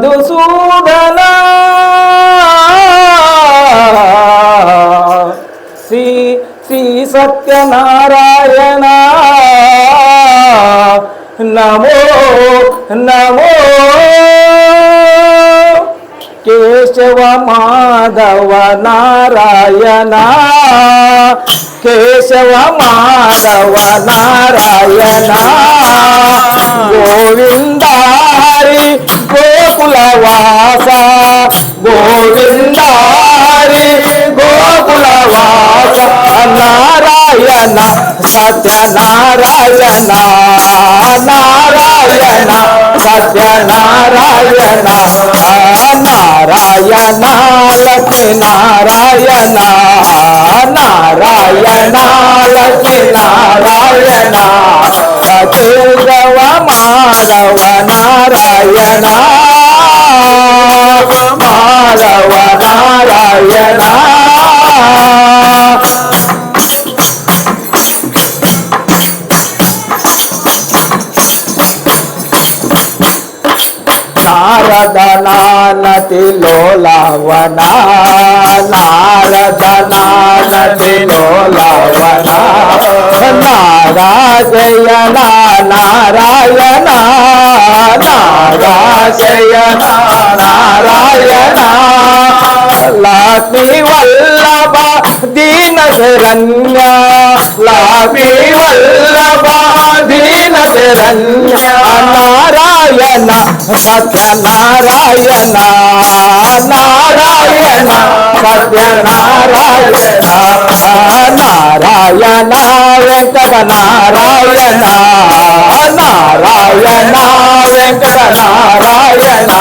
మధుసూదన శ్రీ శ్రీ సత్యనారాయణ. నమో నమో. కేశవ మాధవ నారాయణ. కేశవ మాధవ నారాయణ. గోవిందా గోకుల వాస గోవిందారి గోకుల వాస నారాయణ సత్యనారాయణ నారాయణ సత్యనారాయణ నారాయణ లక్ష్మీ నారాయణ నారాయణ లక్ష్మీ నారాయణ కేశవ మానవనా నారద నానతి లోలవన నారద నానతి లోలవన నారాజయన నారాయణ నారాజయన నారాయణ వల్లభ దీన శరణ్య లక్ష్మీ వల్లభ. దీన శరణ్య నారాయణ సత్యనారాయణ నారాయణ సత్యనారాయణ నారాయణ వెంకట నారాయణ నారాయణ వెంకట నారాయణ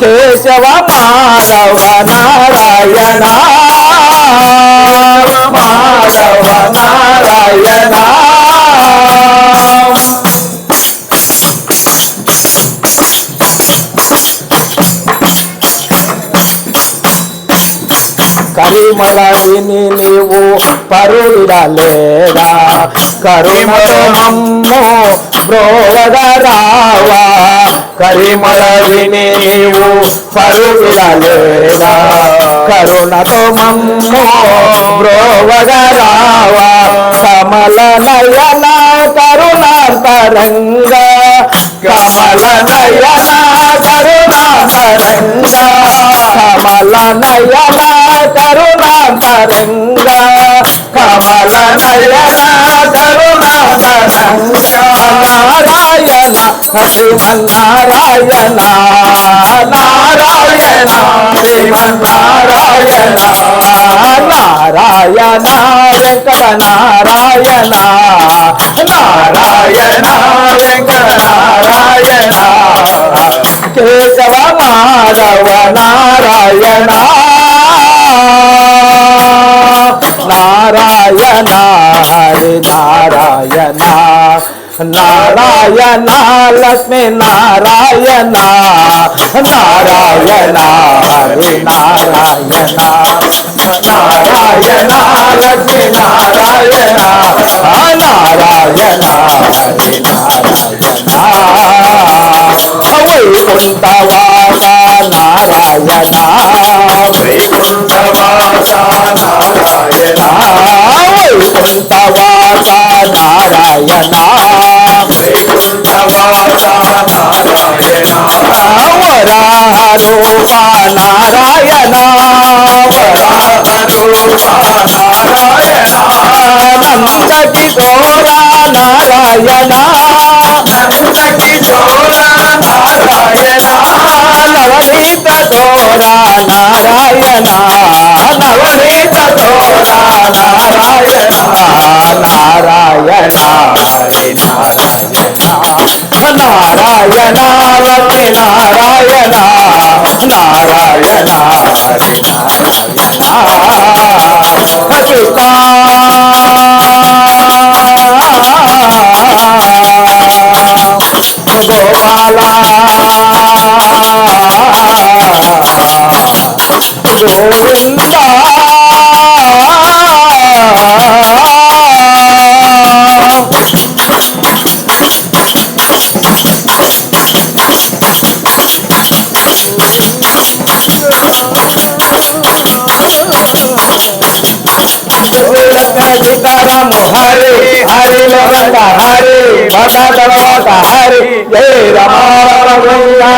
కేశవ మాధవ నారాయణ. కరిమల విని నీవు పరుడలేదా? కరుణతో మమ్మో బ్రోవదరావా? కరిమల విని నీవు పరుడలేదా? కరుణతో మమ్మో బ్రోవదరావా? కమల నయన కరుణాంతరంగ కమల నయన కరుణాంతరంగ కమల నయన కరుణాంతరంగ కమల నయన నారాయణ శ్రీమన్నారాయణ నారాయణ శ్రీమన్నారాయణ నారాయణ వెంకట నారాయణ నారాయణ వెంకట నారాయణ కేశవ మాధవ నారాయణ నారాయణ లక్ష్మీ నారాయణ నారాయణ హరి నారాయణ నారాయణ లక్ష్మీ నారాయణ నారాయణ హరి నారాయణ వైకుంఠవాస నారాయణ వైకుంఠవాస నారాయణ వైకుంఠవాస నారాయణ నారాయణ వరాహరూప నారాయణ గోరా నారాయణ నారాయణ నవనీత దోరా నారాయణ నవనీత నారాయణ నారాయణ నారాయణ నారాయణ నారాయణ హరి నారాయణ కృష్ణ గోపాల గోవింద का हरे भगत का हरे जय राम रमैया